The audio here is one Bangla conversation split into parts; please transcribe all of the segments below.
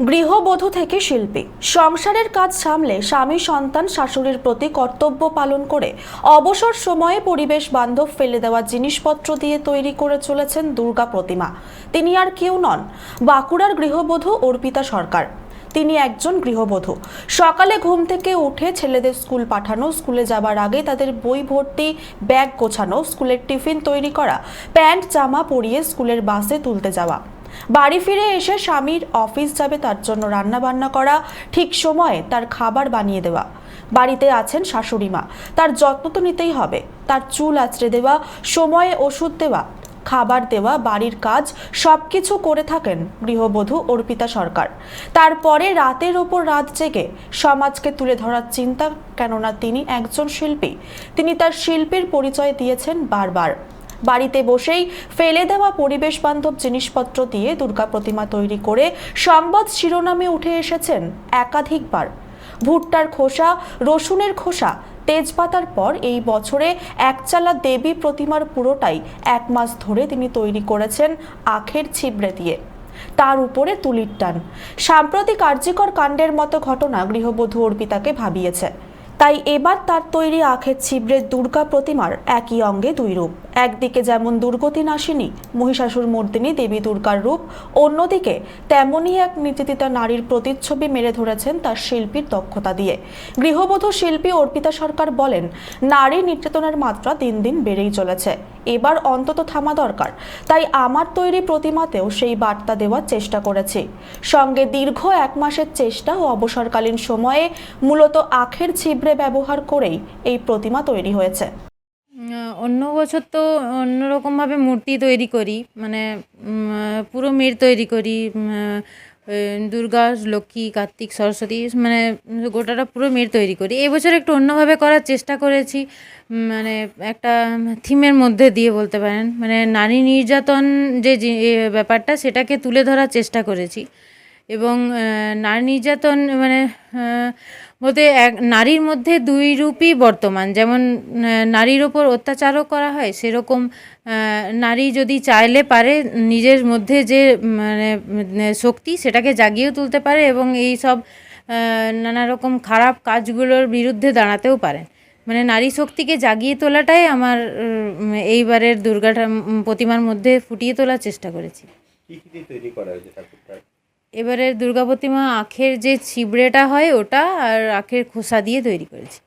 গৃহবধূ থেকে শিল্পী। সংসারের কাজ সামলে স্বামী, সন্তান, শাশুড়ির প্রতি কর্তব্য পালন করে অবসর সময়ে পরিবেশ বান্ধব ফেলে দেওয়া জিনিসপত্র দিয়ে তৈরি করে চলেছেন দুর্গা প্রতিমা। তিনি আর কেউ নন, বাঁকুড়ার গৃহবধূ অর্পিতা সরকার। তিনি একজন গৃহবধূ। সকালে ঘুম থেকে উঠে ছেলেদের স্কুল পাঠানো, স্কুলে যাবার আগে তাদের বই ভর্তি, ব্যাগ গোছানো, স্কুলের টিফিন তৈরি করা, প্যান্ট, জামা পরিয়ে স্কুলের বাসে তুলতে যাওয়া। বাড়ি ফিরে এসে স্বামীর অফিস যাবে তার জন্য রান্না বান্না করা, ঠিক সময়ে তার খাবার বানিয়ে দেওয়া। বাড়িতে আছেন শাশুড়ি মা। তার যত্ন তো নিতেই হবে। তার চুল আঁচড়ে দেওয়া, সময়ে ওষুধ দেওয়া, খাবার দেওয়া, বাড়ির কাজ, সবকিছু করে থাকেন গৃহবধূ অর্পিতা সরকার। তারপরে রাতের ওপর রাত জেগে সমাজকে তুলে ধরার চিন্তা, কেননা তিনি একজন শিল্পী। তিনি তার শিল্পীর পরিচয় দিয়েছেন বারবার। বাড়িতে বসেই ফেলে দেওয়া পরিবেশ বান্ধব জিনিসপত্র দিয়ে দুর্গা প্রতিমা তৈরি করে সংবাদ শিরোনামে উঠে এসেছেন একাধিকবার। ভুট্টার খোসা, রসুনের খোসা, তেজপাতার পর এই বছরে একচালা দেবী প্রতিমার পুরোটাই এক মাস ধরে তিনি তৈরি করেছেন আখের ছিবড়ে দিয়ে। তার উপরে তুলির টান। সাম্প্রতিক কার্যকর কাণ্ডের মতো ঘটনা গৃহবধূ অর্পিতাকে ভাবিয়েছে। তাই এবার তার তৈরি আখের ছিবড়ের দুর্গা প্রতিমার একই অঙ্গে দুই রূপ। একদিকে যেমন দুর্গতি নাশিনী, মহিষাসুর মর্দিনী দেবী দুর্গার রূপ, অন্যদিকে তেমনই এক নির্যাতিতা নারীর প্রতিচ্ছবি মেরে ধরেছেন তার শিল্পীর দক্ষতা দিয়ে। গৃহবধূ শিল্পী অর্পিতা সরকার বলেন, নারী নির্যাতনের মাত্রা দিন দিন বেড়েই চলেছে। এবার অন্তত থামা দরকার। তাই আমার তৈরি প্রতিমাতেও সেই বার্তা দেওয়ার চেষ্টা করেছি। সঙ্গে দীর্ঘ এক মাসের চেষ্টা ও অবসরকালীন সময়ে মূলত আখের ছিবড়ে ব্যবহার করেই এই প্রতিমা তৈরি হয়েছে। অন্য বছর তো অন্যরকমভাবে মূর্তি তৈরি করি মানে পুরো মেয়ের তৈরি করি দুর্গা, লক্ষ্মী, কার্তিক, সরস্বতী মানে গোটাটা পুরো মেয়ের তৈরি করি। এবছর একটু অন্যভাবে করার চেষ্টা করেছি মানে একটা থিমের মধ্যে দিয়ে বলতে পারেন মানে নারী নির্যাতন যে ব্যাপারটা সেটাকে তুলে ধরার চেষ্টা করেছি। এবং নারী নির্যাতন মানে বলতে এক, নারীর মধ্যে দুই রূপই বর্তমান। যেমন নারীর ওপর অত্যাচারও করা হয়, সেরকম নারী যদি চাইলে পারে, নিজের মধ্যে যে মানে শক্তি, সেটাকে জাগিয়েও তুলতে পারে এবং এই সব নানা রকম খারাপ কাজগুলোর বিরুদ্ধে দাঁড়াতেও পারে মানে নারী শক্তিকে জাগিয়ে তোলাটাই আমার এইবারের দুর্গাটা প্রতিমার মধ্যে ফুটিয়ে তোলার চেষ্টা করেছি। কি কি তৈরি করা হয়েছে ঠাকুরটা এবারের দুর্গা প্রতিমা আখের যে ছিবড়েটা হয় ওটা আর আখের খোসা দিয়ে তৈরি করেছি।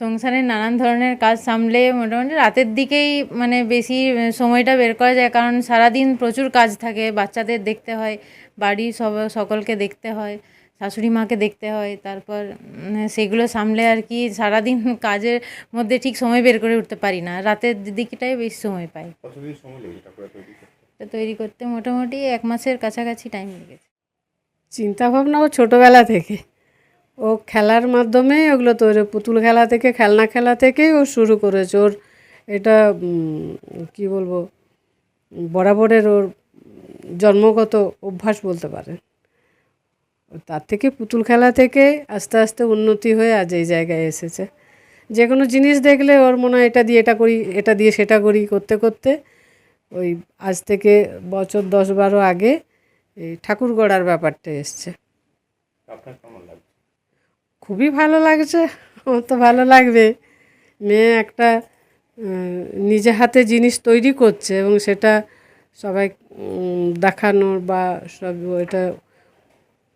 সংসারের নানান ধরনের কাজ সামলে মোটামুটি রাতের দিকেই মানে বেশি সময়টা বের করা যায় কারণ সারাদিন প্রচুর কাজ থাকে বাচ্চাদের দেখতে হয় বাড়ির সব সকলকে দেখতে হয় শাশুড়ি মাকে দেখতে হয় তারপর সেগুলো সামলে আর কি সারাদিন কাজের মধ্যে ঠিক সময় বের করে উঠতে পারি না রাতের দিকটাই বেশি সময় পাই। তৈরি করতে? মোটামুটি এক মাসের কাছাকাছি টাইম লেগেছে। চিন্তা ভাবনা ও ছোটোবেলা থেকে। ও খেলার মাধ্যমে ওগুলো তৈরি, পুতুল খেলা থেকে, খেলনা খেলা থেকেই ও শুরু করেছে। ওর এটা কি বলব, বরাবরের ওর জন্মগত অভ্যাস বলতে পারে তার থেকে পুতুল খেলা থেকে আস্তে আস্তে উন্নতি হয়ে আজ এই জায়গায় এসেছে। যে কোনো জিনিস দেখলে ওর মনে হয় এটা দিয়ে এটা করি, এটা দিয়ে সেটা করি, করতে করতে ওই আজ থেকে বছর দশ বারো আগে এই ঠাকুর গড়ার ব্যাপারটা এসছে। আপনার কেমন লাগছে? খুবই ভালো লাগছে আমার তো ভালো লাগবে। মেয়ে একটা নিজে হাতে জিনিস তৈরি করছে এবং সেটা সবাই দেখানোর বা সব এটা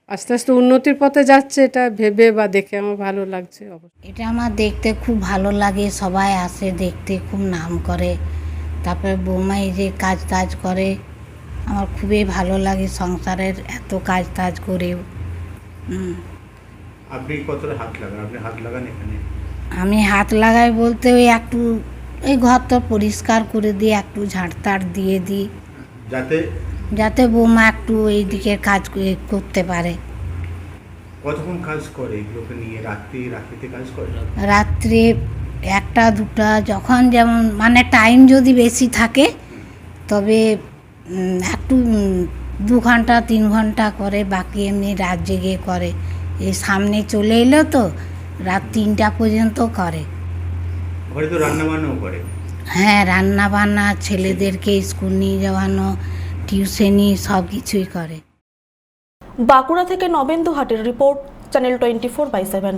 আস্তে আস্তে উন্নতির পথে যাচ্ছে এটা ভেবে বা দেখে আমার ভালো লাগছে এটা আমার দেখতে খুব ভালো লাগে সবাই আসে দেখতে খুব নাম করে। তারপরে বৌমাই যে কাজ টাজ করে আমার খুবই ভালো লাগে সংসারের এত কাজ টাজ করে আপনি কতটা হাত লাগান? আপনি হাত লাগান এখানে? আমি হাত লাগাই বলতে ওই একটু এই ঘরটা পরিষ্কার করে দিই একটু ঝাড়তাড় দিয়ে দিই। যাতে যাতে বৌমা একটু এই দিকের কাজ করতে পারে। কতক্ষণ কাজ করে? এগুলোকে নিয়ে রাত্রি রাত্রিতে কাজ করে? রাত্রে একটা দুটা যখন যেমন মানে টাইম যদি বেশি থাকে তবে একটু দু ঘণ্টা তিন ঘণ্টা করে বাকি এমনি রাত জেগে করে। এই সামনে চলে এলো তো রাত তিনটা পর্যন্ত করে। ঘরে তো রান্না বান্নাও করে। হ্যাঁ রান্না বান্না ছেলেদেরকে স্কুল নিয়ে যাওয়ানো টিউশনি সব কিছুই করে। বাঁকুড়া থেকে নবেন্দু হাটের report channel twenty four by seven.